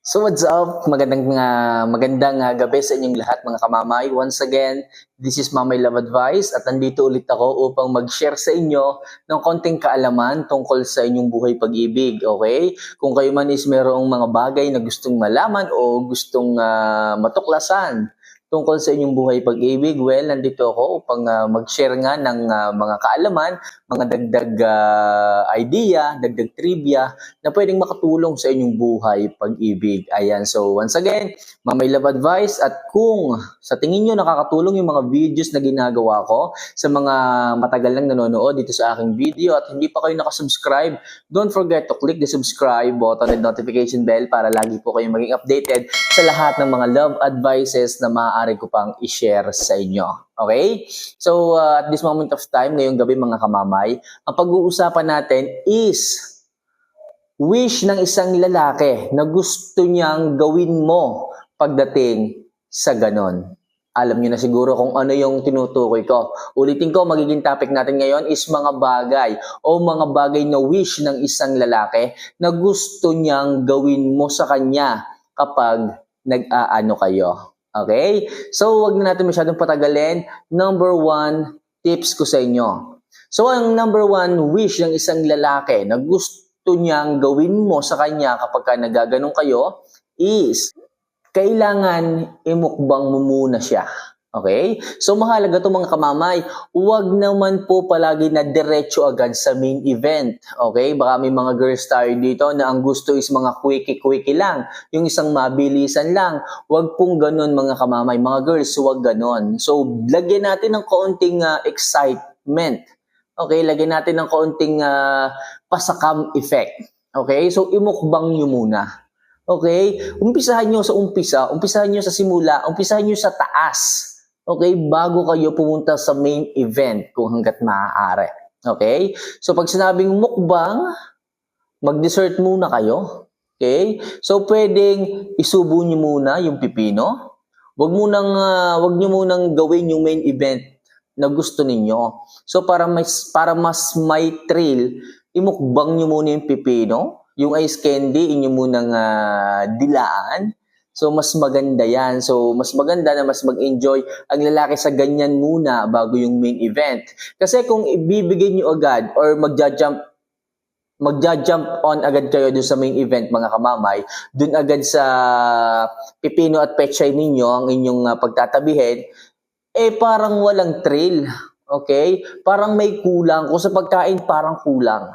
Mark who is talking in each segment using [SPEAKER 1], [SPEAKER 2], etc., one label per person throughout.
[SPEAKER 1] So what's up? Magandang uh, magandang uh, gabi sa inyong lahat mga kamamay. Once again, this is Mamay Love Advice at nandito ulit ako upang mag-share sa inyo ng konting kaalaman tungkol sa inyong buhay pag-ibig, okay? Kung kayo man is merong mga bagay na gustong malaman o gustong uh, matuklasan tungkol sa inyong buhay pag-ibig, well, nandito ako upang uh, mag-share nga ng uh, mga kaalaman, mga dagdag uh, idea, dagdag trivia na pwedeng makatulong sa inyong buhay pag-ibig. Ayan, so once again, mamay love advice at kung sa tingin nyo nakakatulong yung mga videos na ginagawa ko sa mga matagal lang nanonood dito sa aking video at hindi pa kayo nakasubscribe, don't forget to click the subscribe button and notification bell para lagi po kayong maging updated sa lahat ng mga love advices na maaari ko pang i-share sa inyo. Okay? So, uh, at this moment of time, ngayong gabi mga kamamay, ang pag-uusapan natin is wish ng isang lalaki na gusto niyang gawin mo pagdating sa ganon. Alam niyo na siguro kung ano yung tinutukoy ko. Ulitin ko, magiging topic natin ngayon is mga bagay o mga bagay na wish ng isang lalaki na gusto niyang gawin mo sa kanya kapag nag-aano kayo. Okay? So, wag na natin masyadong patagalin. Number one, tips ko sa inyo. So, ang number one wish ng isang lalaki na gusto niyang gawin mo sa kanya kapag ka nagaganong kayo is kailangan imukbang mo muna siya. Okay? So mahalaga to mga kamamay, huwag naman po palagi na diretso agad sa main event. Okay? Baka may mga girls tayo dito na ang gusto is mga quickie-quickie lang. Yung isang mabilisan lang. Huwag pong ganun mga kamamay. Mga girls, huwag ganun. So, lagyan natin ng kaunting uh, excitement. Okay? Lagyan natin ng kaunting uh, pasakam effect. Okay? So, imukbang nyo muna. Okay? Umpisahan nyo sa umpisa, umpisahan nyo sa simula, umpisahan nyo sa taas. Okay? Bago kayo pumunta sa main event kung hanggat maaari. Okay? So pag sinabing mukbang, mag-dessert muna kayo. Okay? So pwedeng isubo niyo muna yung pipino. Wag mo nang uh, wag niyo munang gawin yung main event na gusto ninyo. So para mas para mas may thrill, imukbang niyo muna yung pipino, yung ice candy inyo munang uh, dilaan So, mas maganda yan. So, mas maganda na mas mag-enjoy ang lalaki sa ganyan muna bago yung main event. Kasi kung ibibigay nyo agad or magja-jump magja-jump on agad kayo dun sa main event mga kamamay, dun agad sa pipino at pechay ninyo ang inyong uh, pagtatabihin, eh parang walang thrill. Okay? Parang may kulang. Kung sa pagkain, parang kulang.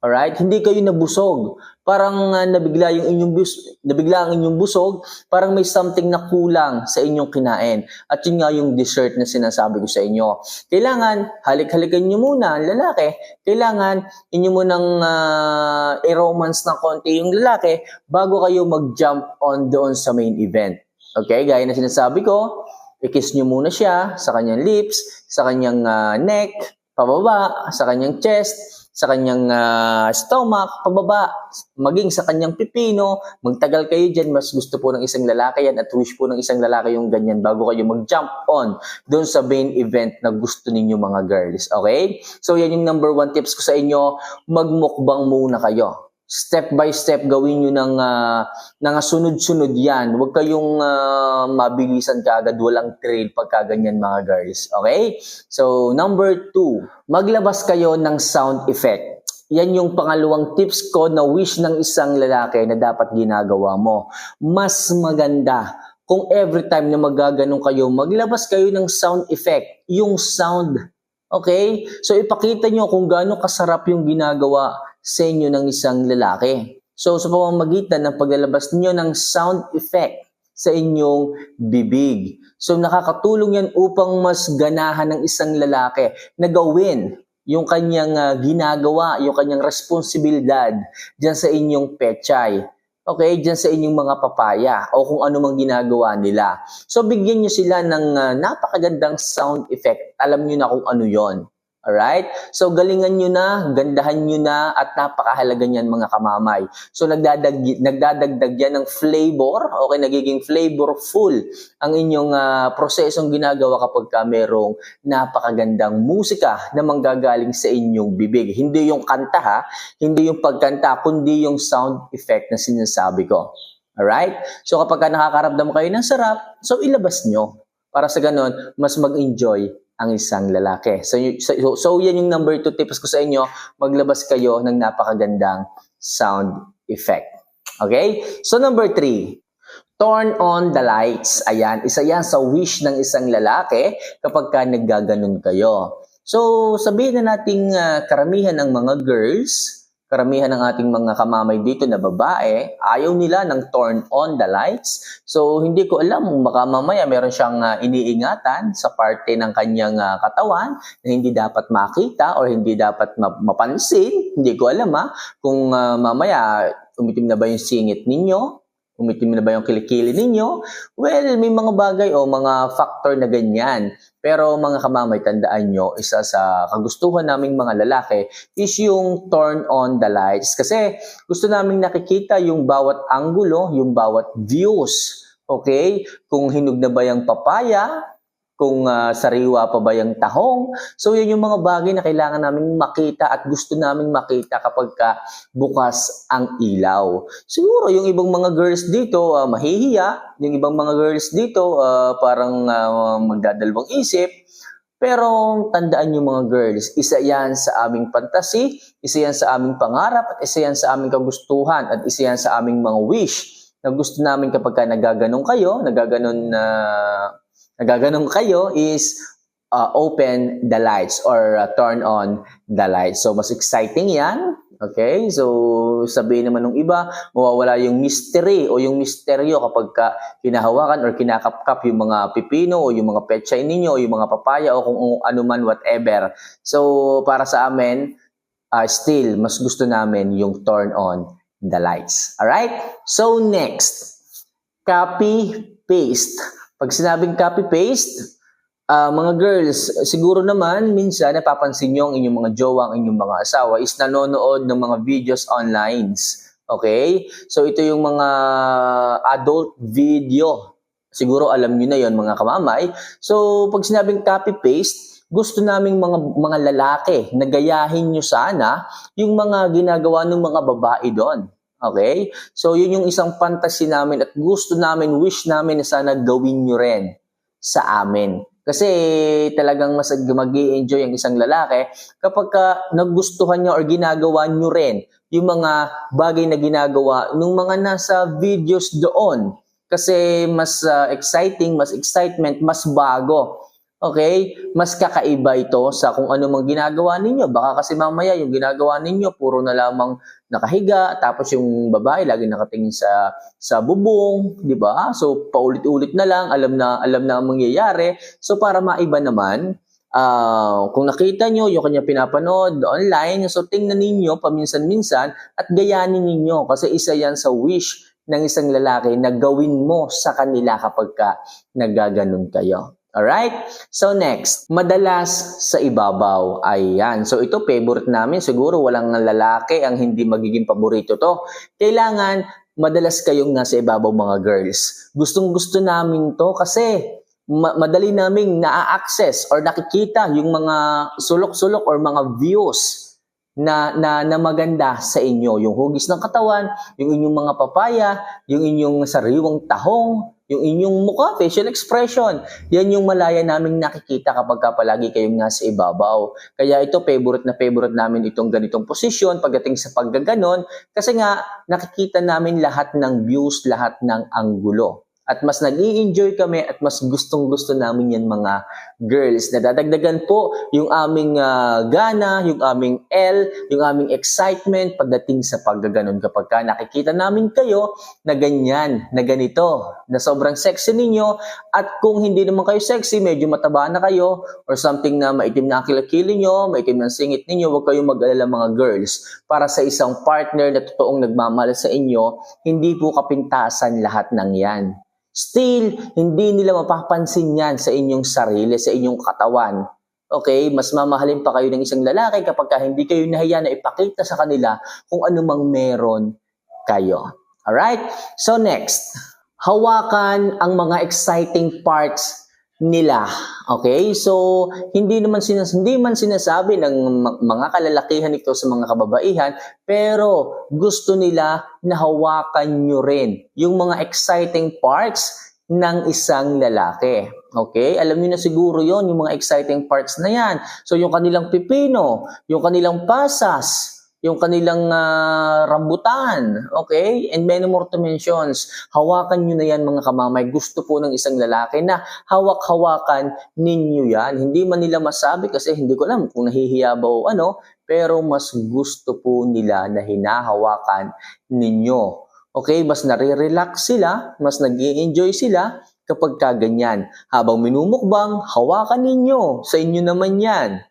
[SPEAKER 1] Alright? Hindi kayo nabusog. Parang uh, nabigla yung inyong bus nabigla ang inyong busog, parang may something na kulang sa inyong kinain. At yun nga yung dessert na sinasabi ko sa inyo. Kailangan halik-halikan niyo muna ang lalaki. Kailangan inyo munang uh, i-romance ng konti yung lalaki bago kayo mag-jump on doon sa main event. Okay? Gaya na sinasabi ko, i-kiss niyo muna siya sa kanyang lips, sa kanyang uh, neck, pababa, sa kanyang chest, sa kanyang uh, stomach, pababa, maging sa kanyang pipino, magtagal kayo dyan, mas gusto po ng isang lalaki yan at wish po ng isang lalaki yung ganyan bago kayo mag-jump on doon sa main event na gusto ninyo mga girls. Okay? So yan yung number one tips ko sa inyo, magmukbang muna kayo step by step gawin nyo ng, uh, ng sunod-sunod yan. Huwag kayong uh, mabilisan kaagad, walang trail pagka ganyan mga girls. Okay? So, number two, maglabas kayo ng sound effect. Yan yung pangalawang tips ko na wish ng isang lalaki na dapat ginagawa mo. Mas maganda kung every time na magaganong kayo, maglabas kayo ng sound effect. Yung sound. Okay? So, ipakita nyo kung gaano kasarap yung ginagawa sa inyo ng isang lalaki. So sa pamamagitan ng paglalabas niyo ng sound effect sa inyong bibig. So nakakatulong yan upang mas ganahan ng isang lalaki na gawin yung kanyang uh, ginagawa, yung kanyang responsibilidad dyan sa inyong pechay. Okay, dyan sa inyong mga papaya o kung ano mang ginagawa nila. So bigyan nyo sila ng uh, napakagandang sound effect. Alam nyo na kung ano yon. Alright? So, galingan nyo na, gandahan nyo na, at napakahalaga niyan mga kamamay. So, nagdadag, nagdadagdag yan ng flavor, okay, nagiging flavorful ang inyong uh, prosesong ginagawa kapag ka merong napakagandang musika na manggagaling sa inyong bibig. Hindi yung kanta ha, hindi yung pagkanta, kundi yung sound effect na sinasabi ko. Alright? So kapag ka nakakaramdam kayo ng sarap, so ilabas nyo. Para sa ganun, mas mag-enjoy ang isang lalaki. So, so, so, yan yung number two tips ko sa inyo, maglabas kayo ng napakagandang sound effect. Okay? So number three, turn on the lights. Ayan, isa yan sa wish ng isang lalaki kapag ka naggaganon kayo. So, sabihin na nating ah, karamihan ng mga girls, karamihan ng ating mga kamamay dito na babae, ayaw nila ng turn on the lights. So, hindi ko alam, baka mamaya meron siyang ah, iniingatan sa parte ng kanyang ah, katawan na hindi dapat makita or hindi dapat ma- mapansin. Hindi ko alam ha, kung ah, mamaya umitim na ba yung singit ninyo, umitim na ba yung kilikili ninyo? Well, may mga bagay o mga factor na ganyan. Pero mga kamamay, tandaan nyo, isa sa kagustuhan naming mga lalaki is yung turn on the lights. Kasi gusto naming nakikita yung bawat anggulo, yung bawat views. Okay? Kung hinog na ba yung papaya, kung ah, sariwa pa ba yung tahong. So, yun yung mga bagay na kailangan namin makita at gusto naming makita kapag ka bukas ang ilaw. Siguro yung ibang mga girls dito ah, mahihiya, yung ibang mga girls dito ah, parang ah, magdadalawang isip. Pero tandaan yung mga girls, isa yan sa aming fantasy, isa yan sa aming pangarap, at isa yan sa aming kagustuhan, at isa yan sa aming mga wish na gusto namin kapag ka nagaganon kayo, nagaganon na nagaganon kayo is uh, open the lights or uh, turn on the lights. So mas exciting 'yan. Okay? So sabihin naman ng iba, mawawala yung mystery o yung misteryo kapag ka hinahawakan or kinakapkap yung mga pipino o yung mga pechay ninyo o yung mga papaya o kung ano man whatever. So para sa amin, uh, still mas gusto namin yung turn on the lights. Alright? So next, copy paste. Pag sinabing copy paste, ah, mga girls, siguro naman minsan napapansin nyo ang inyong mga jowa, ang inyong mga asawa is nanonood ng mga videos online. Okay? So ito yung mga adult video. Siguro alam niyo na yon mga kamamay. So pag sinabing copy paste, gusto naming mga mga lalaki na gayahin nyo sana yung mga ginagawa ng mga babae doon. Okay? So, yun yung isang fantasy namin at gusto namin, wish namin na sana gawin nyo rin sa amin. Kasi talagang mas mag enjoy ang isang lalaki kapag ka nagustuhan niya or ginagawa nyo rin yung mga bagay na ginagawa ng mga nasa videos doon. Kasi mas uh, exciting, mas excitement, mas bago. Okay? Mas kakaiba ito sa kung ano mang ginagawa ninyo. Baka kasi mamaya yung ginagawa ninyo puro na lamang nakahiga tapos yung babae lagi nakatingin sa sa bubong, 'di ba? So paulit-ulit na lang, alam na alam na ang mangyayari. So para maiba naman, ah, kung nakita nyo yung kanya pinapanood online, so tingnan ninyo paminsan-minsan at gayanin ninyo kasi isa yan sa wish ng isang lalaki na gawin mo sa kanila kapag ka nagaganon kayo. Alright? So next, madalas sa ibabaw. Ayan. So ito favorite namin. Siguro walang lalaki ang hindi magiging paborito to. Kailangan madalas kayong nasa ibabaw mga girls. Gustong gusto namin to kasi ma- madali naming na-access or nakikita yung mga sulok-sulok or mga views na, na, na maganda sa inyo. Yung hugis ng katawan, yung inyong mga papaya, yung inyong sariwang tahong, yung inyong mukha, facial expression. Yan yung malaya naming nakikita kapag ka palagi kayong nasa ibabaw. Kaya ito, favorite na favorite namin itong ganitong posisyon pagdating sa paggaganon kasi nga nakikita namin lahat ng views, lahat ng anggulo. At mas nag enjoy kami at mas gustong-gusto namin yan mga girls. Nadadagdagan po yung aming ah, gana, yung aming L, yung aming excitement pagdating sa paggaganon kapag ka nakikita namin kayo na ganyan, na ganito, na sobrang sexy ninyo at kung hindi naman kayo sexy, medyo mataba na kayo or something na maitim na kilakili nyo, maitim na singit ninyo, huwag kayong mag-alala mga girls. Para sa isang partner na totoong nagmamahal sa inyo, hindi po kapintasan lahat ng yan. Still, hindi nila mapapansin yan sa inyong sarili, sa inyong katawan. Okay, mas mamahalin pa kayo ng isang lalaki kapag ka hindi kayo nahiya na ipakita sa kanila kung ano mang meron kayo. Alright? So next, hawakan ang mga exciting parts nila. Okay? So, hindi naman sinas hindi man sinasabi ng mga kalalakihan ito sa mga kababaihan, pero gusto nila na hawakan nyo rin yung mga exciting parts ng isang lalaki. Okay? Alam niyo na siguro yon yung mga exciting parts na yan. So, yung kanilang pipino, yung kanilang pasas, yung kanilang ah, rambutan, okay? And many more dimensions. Hawakan nyo na yan mga kamamay. Gusto po ng isang lalaki na hawak-hawakan ninyo yan. Hindi man nila masabi kasi hindi ko alam kung nahihiya ba o ano, pero mas gusto po nila na hinahawakan ninyo. Okay, mas nare-relax sila, mas nag enjoy sila kapag kaganyan. Habang minumukbang, hawakan ninyo. Sa inyo naman yan.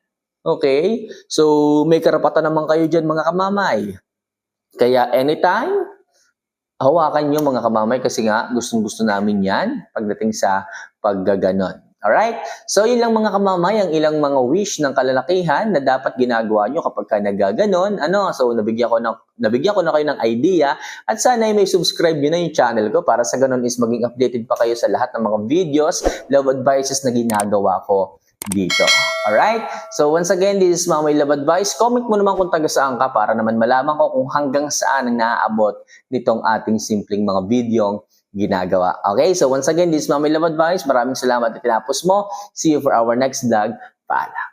[SPEAKER 1] Okay? So, may karapatan naman kayo dyan mga kamamay. Kaya anytime, hawakan nyo mga kamamay kasi nga gustong gusto namin yan pagdating sa paggaganon. Alright? So, yun lang mga kamamay, ang ilang mga wish ng kalalakihan na dapat ginagawa nyo kapag ka nagaganon. Ano? So, nabigyan ko, ng, nabigyan ko na kayo ng idea at sana ay may subscribe nyo na yung channel ko para sa ganon is maging updated pa kayo sa lahat ng mga videos, love advices na ginagawa ko dito. Alright? So, once again, this is Mamay Love Advice. Comment mo naman kung taga saan ka para naman malaman ko kung hanggang saan ang naaabot nitong ating simpleng mga videong ginagawa. Okay? So, once again, this is Mamay Love Advice. Maraming salamat at tinapos mo. See you for our next vlog. Paalam.